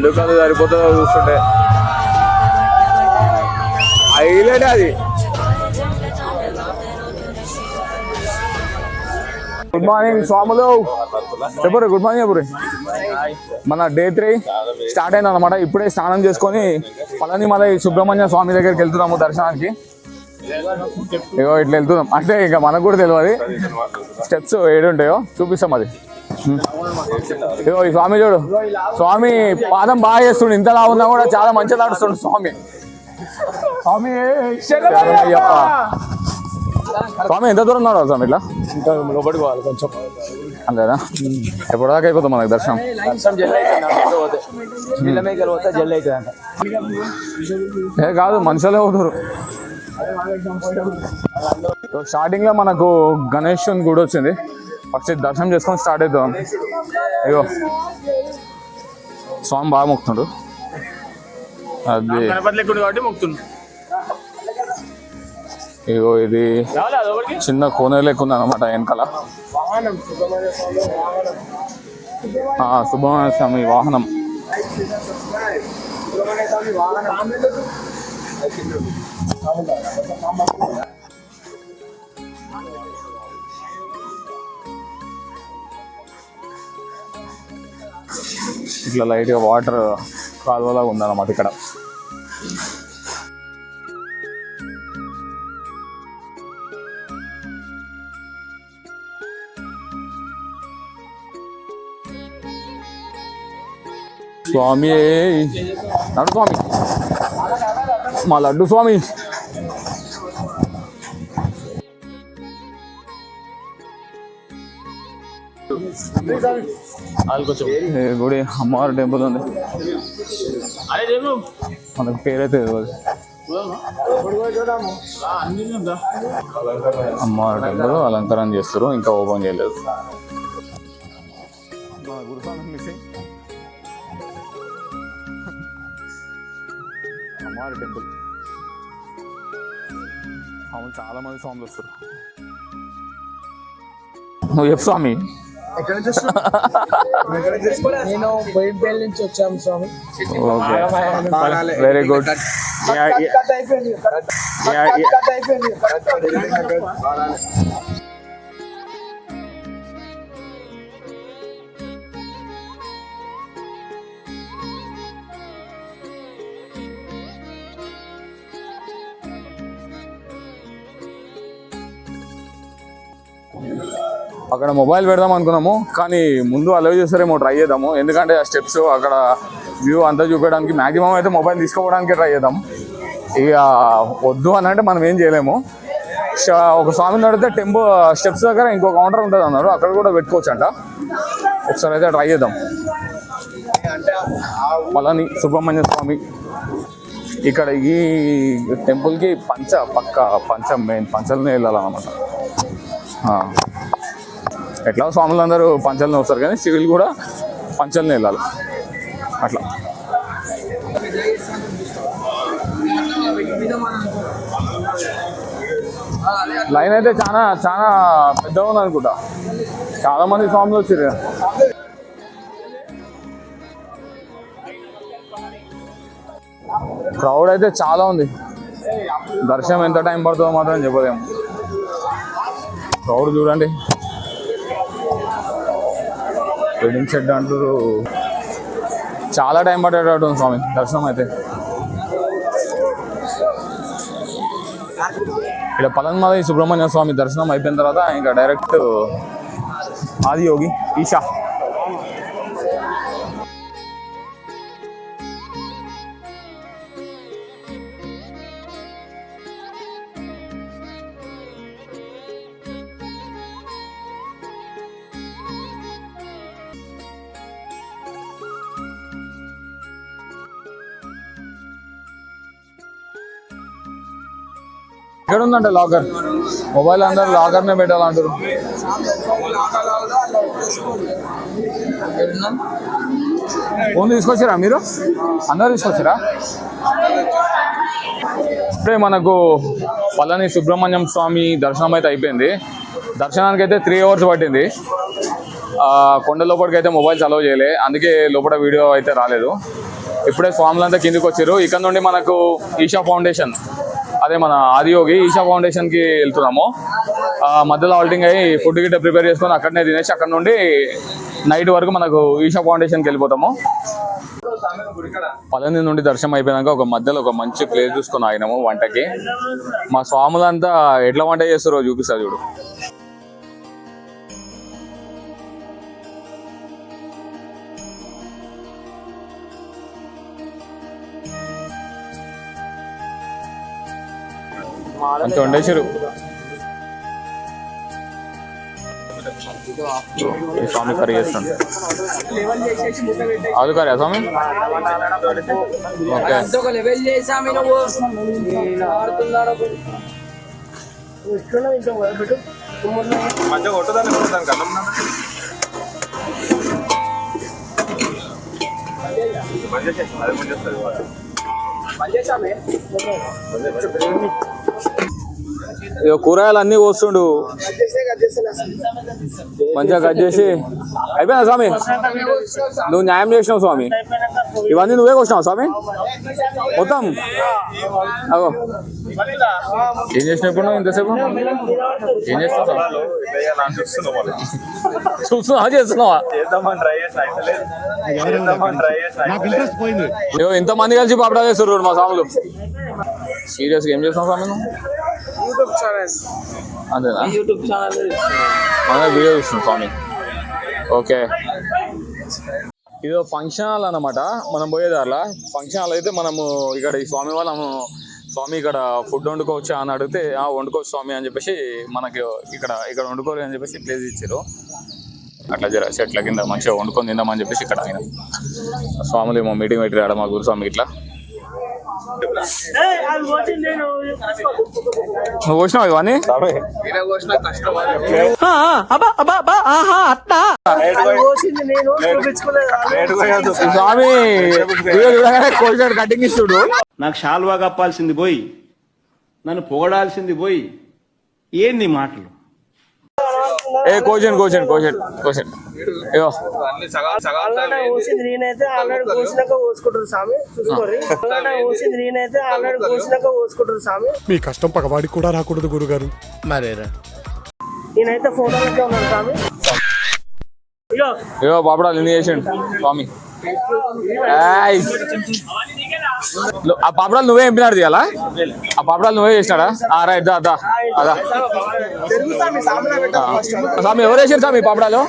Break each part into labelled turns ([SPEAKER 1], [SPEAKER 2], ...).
[SPEAKER 1] ఎందుకు అది సరిపోతుందో చూస్తుంటే. హైలైట్ అది. గుడ్ మార్నింగ్ స్వాములు. చెప్పురు గుడ్ మార్నింగ్ చెప్పురు మన డే త్రీ స్టార్ట్ అయింది అనమాట ఇప్పుడే స్నానం చేసుకొని పళని మళ్ళీ సుబ్రహ్మణ్య స్వామి దగ్గరికి వెళ్తున్నాము దర్శనానికి. ఇగో ఇట్లా వెళ్తున్నాం. అంటే ఇక మనకు కూడా తెలియదు స్టెప్స్ ఏడు ఉంటాయో చూపిస్తాం అది. ఇగో ఈ స్వామి చూడు. స్వామి పాదం బాగా చేస్తుండు. ఇంతలా ఉన్నా కూడా చాలా మంచిగా నడుస్తుండు స్వామి.
[SPEAKER 2] స్వామి.
[SPEAKER 1] స్వామి ఎంత దూరం ఉన్నాడు స్వామి ఇట్లా?
[SPEAKER 2] ఇంకా లోపలికి పోవాలి కొంచెం.
[SPEAKER 1] అంతేనా? ఎప్పటిదాకా అయిపోతాం మనకి దర్శనం. ఏ కాదు మనుషులే అవుతారు స్టార్టింగ్లో మనకు గణేష్ గుడి వచ్చింది. ఫస్ట్ దర్శనం చేసుకొని స్టార్ట్ అవుతాం. అయ్యో. స్వామి బాగా మొక్కుతుండు అది. ఇగో ఇది చిన్న కోనే ఉంది అనమాట వెనకాల. ఆ, సుబ్రహ్మణ్య స్వామి వాహనం. ఇట్లా లైట్గా వాటర్ కాలువలాగా ఉందన్నమాట ఇక్కడ. స్వామి నడు స్వామి. మా లడ్డు స్వామి. గుడి అమ్మవారి టెంపుల్ ఉంది. మనకు పేరైతే తెలియదు అమ్మవారి టెంపుల్ అలంకరణ చేస్తారు ఇంకా ఓపెన్ చేయలేదు. అమ్మవారి టెంపుల్. అవును చాలా మంది స్వాములు వస్తారు. నువ్వు చెప్పు స్వామి.
[SPEAKER 3] నేను బోయినపల్లి నుంచి వచ్చాము స్వామి
[SPEAKER 1] ఓకే వెరీ గుడ్
[SPEAKER 3] అయిపోయింది
[SPEAKER 1] అక్కడ మొబైల్ పెడదాం అనుకున్నాము కానీ ముందు అలవ్ చేస్తారేమో ట్రై చేద్దాము. ఎందుకంటే ఆ స్టెప్స్ అక్కడ వ్యూ అంతా చూపించడానికి మ్యాక్సిమం అయితే మొబైల్ తీసుకోవడానికి ట్రై చేద్దాం. ఇక వద్దు అని అంటే మనం ఏం చేయలేము. ఒక స్వామిని అడిగితే టెంపో స్టెప్స్ దగ్గర ఇంకో కౌంటర్ ఉంటుంది అన్నారు అక్కడ కూడా పెట్టుకోవచ్చు అంట ఒకసారి అయితే ట్రై చేద్దాం. పళని సుబ్రహ్మణ్య స్వామి ఇక్కడ ఈ టెంపుల్కి పంచ పక్క పంచ మెయిన్ పంచలనే వెళ్ళాలన్నమాట. ఎట్లా? స్వాములు అందరూ పంచలనే వస్తారు కానీ సివిల్ కూడా పంచలనే వెళ్ళాలి. అట్లా. లైన్ అయితే చాలా చాలా పెద్దగా ఉంది అనుకుంటా. చాలా మంది స్వాములు వచ్చారు క్రౌడ్ అయితే చాలా ఉంది. దర్శనం ఎంత టైం పడుతుందో మాత్రం చెప్పలేము. క్రౌడ్ చూడండి. వెడ్డింగ్ షెడ్ అంటారు చాలా టైం పట్టేటట్టు ఉంది స్వామి దర్శనం అయితే. ఇక్కడ పలన్మలై సుబ్రహ్మణ్య స్వామి దర్శనం అయిపోయిన తర్వాత ఇంకా డైరెక్ట్ ఆదియోగి ఈషా. ఎక్కడ ఉందంటే లాకర్? మొబైల్ అందరు లాకర్నే పెట్టాలంటారు ఫోన్ తీసుకొచ్చారా మీరు? అందరు తీసుకొచ్చారా? ఇప్పుడే మనకు పళని సుబ్రహ్మణ్యం స్వామి దర్శనం అయితే అయిపోయింది. దర్శనానికి అయితే త్రీ అవర్స్ పట్టింది కొండ లోపలికి అయితే మొబైల్స్ అలౌ చేయలే. అందుకే లోపల వీడియో అయితే రాలేదు. ఇప్పుడే స్వాములంతా కిందికి వచ్చారు ఇక్కడ నుండి మనకు ఈషా ఫౌండేషన్. అదే మన ఆదియోగి ఈషా ఫౌండేషన్కి వెళ్తున్నాము. ఆ, మధ్యలో హాల్టింగ్ అయ్యి ఫుడ్ గిట్ట ప్రిపేర్ చేసుకొని అక్కడనే తినేసి అక్కడ నుండి నైట్ వరకు మనకు ఈషా ఫౌండేషన్కి వెళ్ళిపోతాము. పదని నుండి దర్శనం అయిపోయినాక ఒక మధ్యలో ఒక మంచి ప్లేస్ చూసుకొని ఆగినాము వంటకి. మా స్వాములంతా ఎట్లా వంట చేస్తారో చూపిస్తారు చూడు. మంచి వండేసారు స్వామి కర్రీ చేస్తాను అది కర్రీ స్వామి. ఓకే.
[SPEAKER 3] ఒక లెవెల్ చేసామి నువ్వు. నేను ఆడుతున్నాడు నువ్వు ఇట్లున్నావు ఇంట్లో పెట్టు
[SPEAKER 1] ఇక కూరగాయలు అన్నీ కోస్తుండు. మంచిగా కట్ చేసి. అయిపోయినా స్వామి? నువ్వు న్యాయం చేసినావు స్వామి. ఇవన్నీ నువ్వే కోసినావు స్వామి? మొత్తం? అగో. ఏం నువ్వు ఇంతసేపు? ఏం? చూస్తున్నావా? చేస్తున్నావా ఇగో ఇంతమంది కలిసి పాపడా చేస్తారు మా స్వాములు. సీరియస్గా ఏం చేస్తున్నావు స్వామి నువ్వు?
[SPEAKER 3] యూట్యూబ్ ఛానల్
[SPEAKER 1] అంతేనా
[SPEAKER 3] యూట్యూబ్ ఛానల్
[SPEAKER 1] మన వీడియో చూస్తున్నాం స్వామి. ఓకే. ఇది ఫంక్షన్ హాల్ అన్నమాట. మనం పోయేదారిలా ఫంక్షన్ హాల్ అయితే మనము ఇక్కడ ఈ స్వామి వాళ్ళము స్వామి ఇక్కడ ఫుడ్ వండుకోవచ్చా అని అడిగితే ఆ వండుకోవచ్చు స్వామి అని చెప్పేసి మనకి ఇక్కడ ఇక్కడ వండుకోవాలి అని చెప్పేసి ప్లేస్ ఇచ్చారు. అట్లా జర చెట్ల కింద మంచిగా వండుకొని తిందామని చెప్పేసి ఇక్కడ ఆయన. స్వాములు ఏమో మీటింగ్ పెట్టి రాడు మా గురుస్వామి ఇట్లా. నువ్వు వచ్చినావు ఇవన్నీ? స్వామి కోసినాడు కటింగ్ ఇస్తుడు
[SPEAKER 4] నాకు షాల్వా కప్పాల్సింది పోయి నన్ను పొగడాల్సింది పోయి ఏంది మాటలు?
[SPEAKER 1] ఏ కోచండి కోచండి కోచండి కోచండి
[SPEAKER 3] కోసింది నేనైతే ఆల్రెడీ కోసినాక కోసుకుంటారు స్వామి కోసింది నేనైతే ఆల్రెడీ కోసినాక కోసుకుంటారు స్వామి.
[SPEAKER 5] మీ కష్టం పగవాడికి కూడా రాకూడదు గురుగారు. మరేరా.
[SPEAKER 3] నేనైతే ఫోటోలకే ఉన్నాను స్వామి. ఇగో.
[SPEAKER 1] పాపడాలు ఎన్ని చేసిండు. స్వామి. ఆ పాపడాలు నువ్వే ఎంపినాడు తీయాలా? ఆ పాపడాలు నువ్వే చేసినాడా? ఆ రైట్ దా దా అదా. స్వామి ఎవరు వేసారు స్వామి పాపడాలు?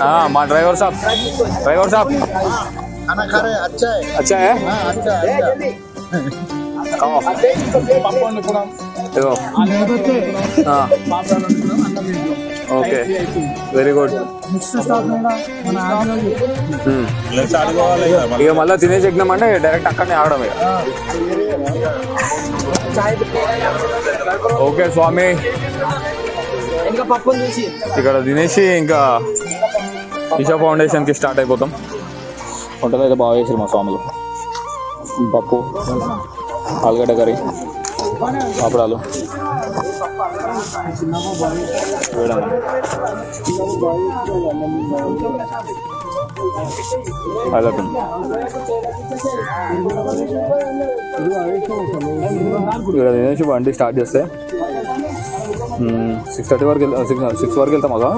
[SPEAKER 1] हाँ माँ ड्राइवर साहब। ड्राइवर साहब। खाना खा रहे अच्छा है। अच्छा है? हाँ, अच्छा है अच्छा खाओ हाँ। देखो। हाँ।, हाँ। ఓకే వెరీ గుడ్ ఇక మళ్ళీ తినేసి ఎక్కినామంటే డైరెక్ట్ అక్కడనే ఆగడం ఇక. ఓకే స్వామి.
[SPEAKER 3] ఇంకా పప్పుని చూసి
[SPEAKER 1] ఇక్కడ తినేసి ఇంకా ఈషా ఫౌండేషన్కి స్టార్ట్ అయిపోతాం. వంటలు అయితే బాగా చేసారు మా స్వాములు. పప్పు ఆలుగడ్డ కర్రీ పాపడాలు. అదొకటి. ఇక్కడ బండి స్టార్ట్ చేస్తే. సిక్స్ థర్టీ వరకు వెళ్తా సిక్స్ సిక్స్ వరకు వెళ్తాం అదా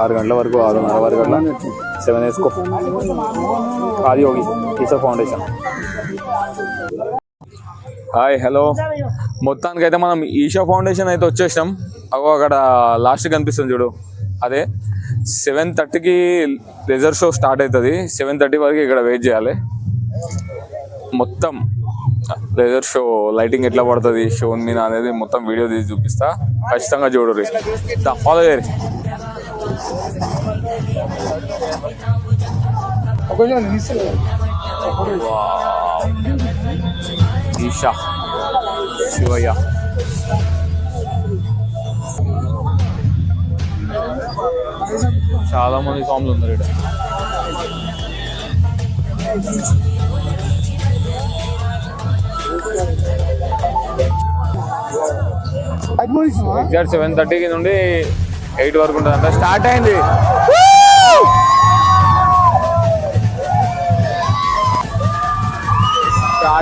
[SPEAKER 1] ఆరు గంటల వరకు ఆరున్నర వరకు అట్లా. సెవెన్ వేసుకో Adi Yogi Isha foundation. Hi hello. మొత్తానికి అయితే మనం ఈషా ఫౌండేషన్ అయితే వచ్చేసాం. అగో అక్కడ లాస్ట్ కనిపిస్తుంది చూడు. అదే సెవెన్ థర్టీకి లెజర్ షో స్టార్ట్ అవుతుంది. సెవెన్ థర్టీ వరకు ఇక్కడ వెయిట్ చేయాలి. మొత్తం లెజర్ షో లైటింగ్ ఎట్లా పడుతుంది షో మీద అనేది మొత్తం వీడియో తీసి చూపిస్తా. ఖచ్చితంగా చూడరు ఫాలో చేయరు ఈషా శివయ్య చాలా మంది స్వాములు ఉన్నారు ఇక్కడ ఎగ్జాక్ట్ సెవెన్ థర్టీకి నుండి ఎయిట్ వరకు ఉంటుంది స్టార్ట్ అయింది.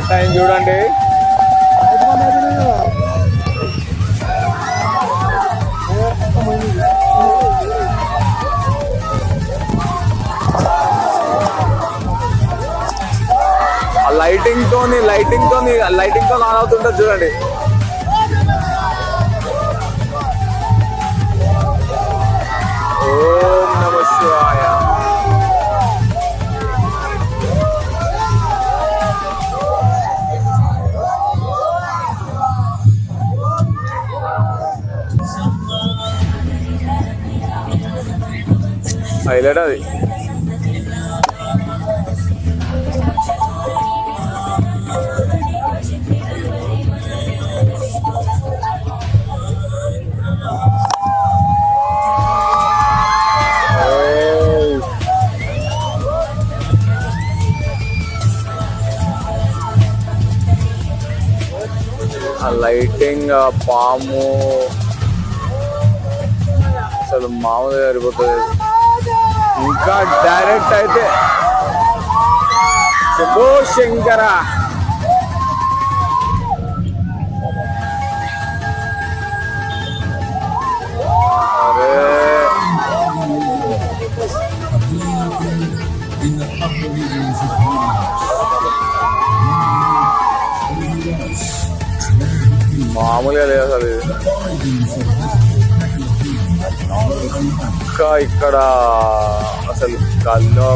[SPEAKER 1] స్టార్ట్ అయింది చూడండి. ఆ లైటింగ్ తోని లైటింగ్ తోని లైటింగ్తో ఆన్ అవుతుంటుంది చూడండి. ఓ. హైలైట్ అది oh. ఆ లైటింగ్ ఆ పాము. అసలు మామూలుగా సరిపోతుంది ఇంకా డైరెక్ట్ అయితే శంభో శంకర అరే మామూలుగా లేదు అసలు ఇది. ఇంకా ఇక్కడ అసలు కల్లో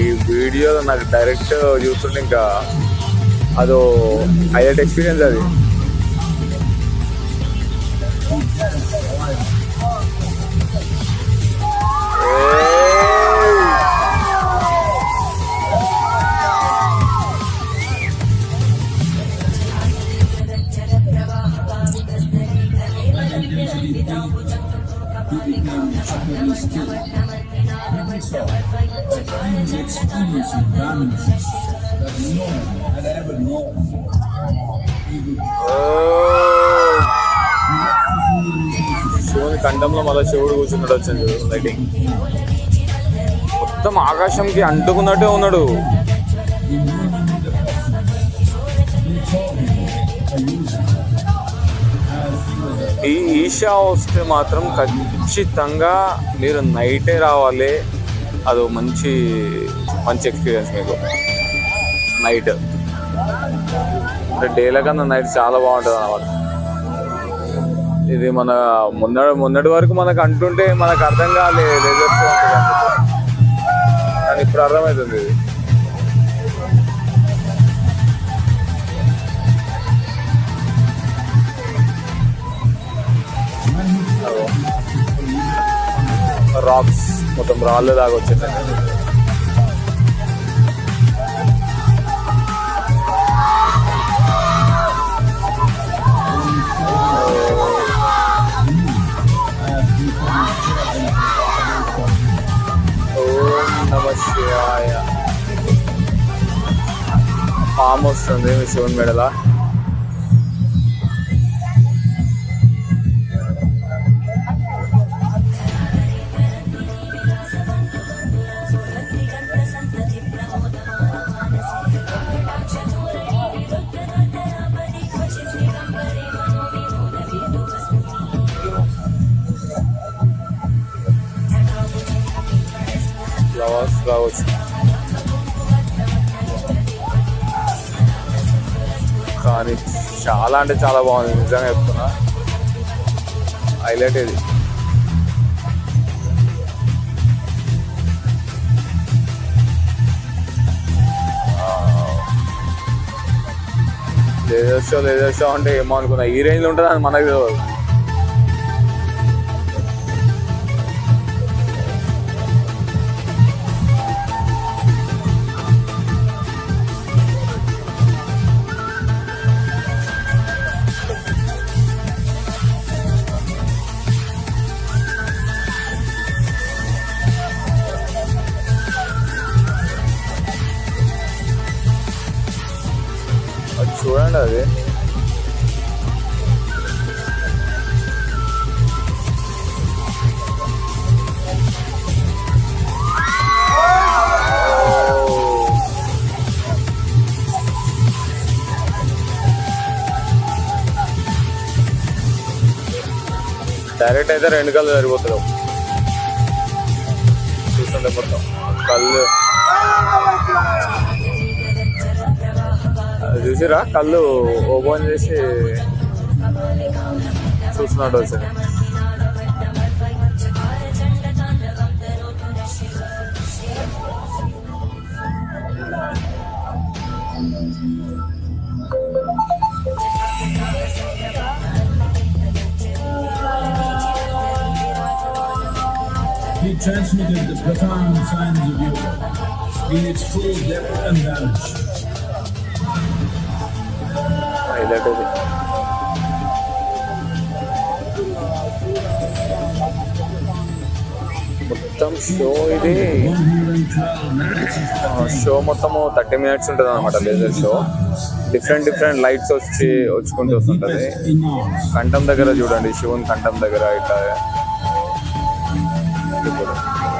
[SPEAKER 1] ఈ వీడియో నాకు డైరెక్ట్ చూస్తుంటే ఇంకా అదో హైలైట్ ఎక్స్పీరియన్స్ అది. The experience of damage that no one had ever known. శివుని కంఠంలో మళ్ళీ శివుడు కూర్చున్నాడు వచ్చింది లైటింగ్. మొత్తం ఆకాశంకి అంటుకున్నట్టే ఉన్నాడు. ఈ ఈషా వస్తే మాత్రం ఖచ్చితంగా మీరు నైటే రావాలి. అది మంచి మంచి ఎక్స్పీరియన్స్ మీకు. నైట్ అంటే డేలో కన్నా నైట్ చాలా బాగుంటుంది అనమాట ఇది మన మొన్న మొన్నటి వరకు మనకు అంటుంటే మనకు అర్థం కాలేదు కానీ ఇప్పుడు అర్థమవుతుంది ఇది. మొత్తం రాళ్ళు దాకా వచ్చింది. పాము వస్తుంది మీ శివుని మెడల. రావచ్చు కానీ చాలా అంటే చాలా బాగుంది నిజంగా చెప్తున్నా. హైలైట్ ఇది లేదో షో లేజర్ షో అంటే ఏమో అనుకున్నా. ఈ ఉంటుంది అని మనకు తెలియదు. అయితే రెండు కళ్ళు సరిపోతున్నావు చూస్తుండే మొత్తం కళ్ళు. చూసిరా? కళ్ళు ఓపెన్ చేసి చూస్తున్నాడు వచ్చి
[SPEAKER 6] transmitted the profound signs of yoga in its full depth and balance.
[SPEAKER 1] I love it. మొత్తం షో ఇది షో మొత్తము థర్టీ మినిట్స్ ఉంటుంది అనమాట laser show different different lights వచ్చి వచ్చుకుంటూ వస్తుంటుంది. కంఠం దగ్గర చూడండి శివుని కంఠం దగ్గర ఇట్లా ఇప్పుడు
[SPEAKER 6] In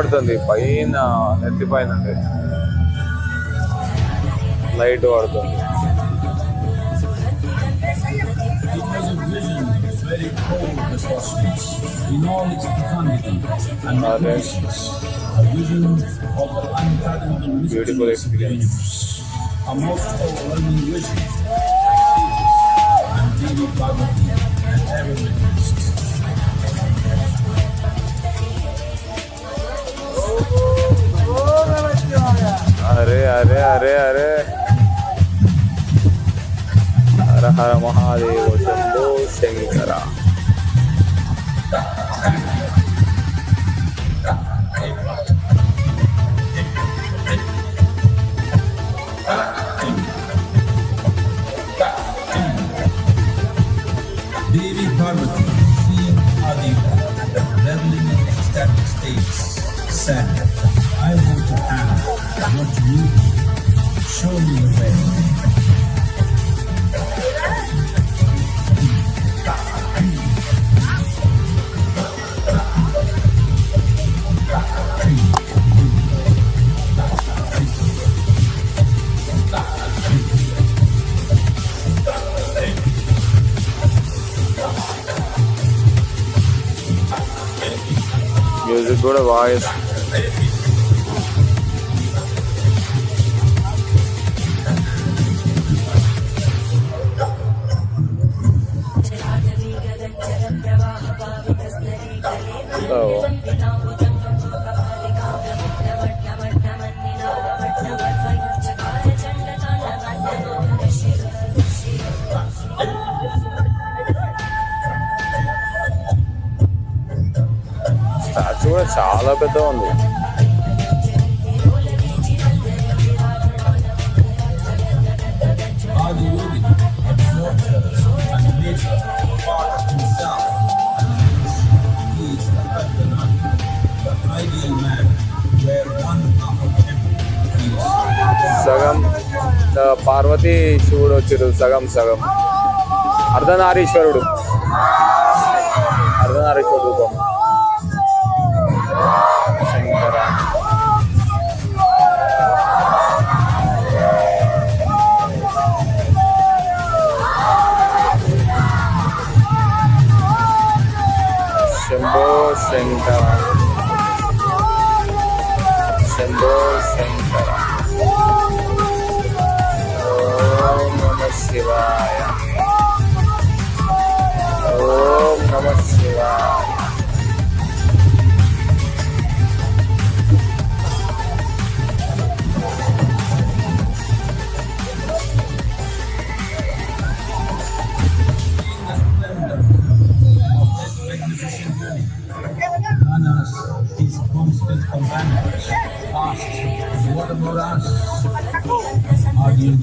[SPEAKER 1] పడుతుంది పైన నెత్తి పైన లైట్ పడుతుంది
[SPEAKER 6] బ్యూటిఫుల్ ఎక్స్పీరియన్స్ and
[SPEAKER 1] everything.
[SPEAKER 6] अरे अरे अरे अरे। Har Har Mahadev Shambho Shankar. I want to have what you show me the way.
[SPEAKER 1] Music, go to. చాలా పెద్ద ఉంది. సగం పార్వతి శివుడు వచ్చారు సగం సగం. అర్ధనారీశ్వరుడు.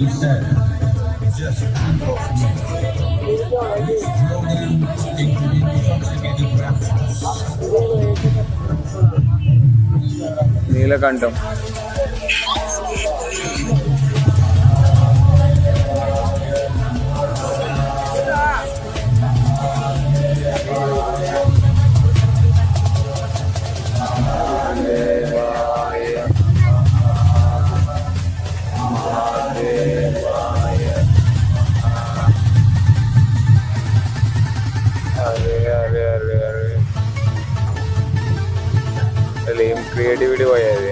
[SPEAKER 6] Arjun said, Just think of me. Which drove them into intoxicating raptures.
[SPEAKER 1] Neelakantham ఏం క్రియేటివిటీ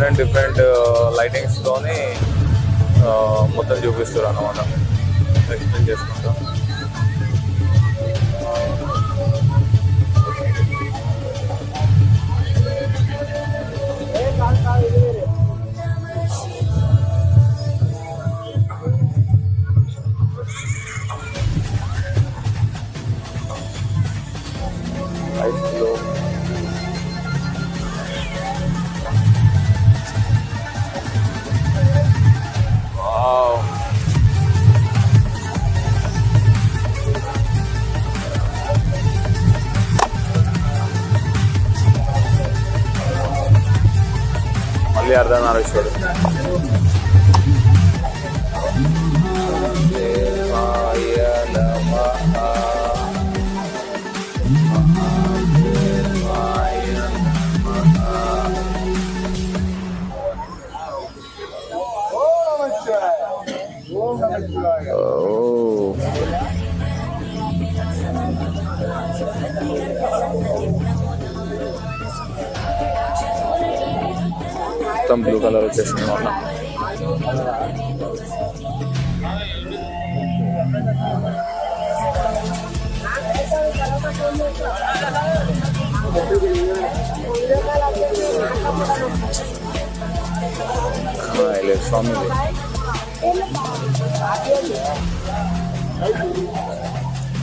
[SPEAKER 1] డిఫరెంట్ డిఫరెంట్ లైటింగ్స్ తోని uh, మొత్తం చూపిస్తారు అన్నమాట. ఎక్స్ప్లెయిన్ చేసుకుంటాం. మొత్తం బ్లూ కలర్ వచ్చేసింది మొన్న. స్వామి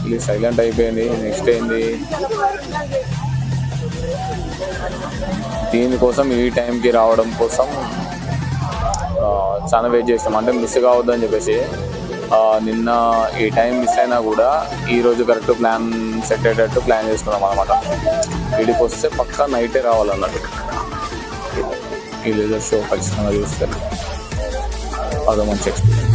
[SPEAKER 1] ఇది సైలెంట్ అయిపోయింది నెక్స్ట్ ఏంది? దీనికోసం ఈ టైంకి రావడం కోసం చాలా వెయిట్ చేస్తాం. అంటే మిస్ కావద్దని చెప్పేసి నిన్న ఈ టైం మిస్ అయినా కూడా ఈరోజు కరెక్ట్ ప్లాన్ సెట్ అయ్యేటట్టు ప్లాన్ చేసుకున్నాం అనమాట వీడికి వస్తే పక్కా నైటే రావాలన్నట్టు. ఈ లేజర్ షో ఖచ్చితంగా చూస్తే. అదో మంచి ఎక్స్పీరియన్స్.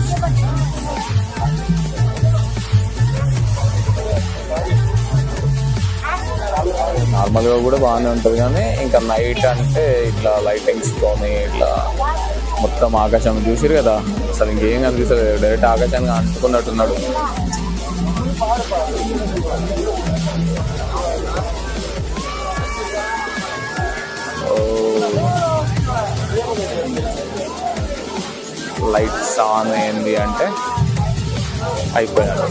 [SPEAKER 1] నార్మల్గా కూడా బాగానే ఉంటుంది కానీ ఇంకా నైట్ అంటే ఇట్లా లైటింగ్స్ తోని ఇట్లా మొత్తం ఆకాశం చూసిరు కదా. అసలు ఇంకేం కనిపిస్తుంది డైరెక్ట్ ఆకాశానికి అంటుకున్నట్టున్నాడు. లైట్స్ ఆన్ అయింది అంటే అయిపోయాడు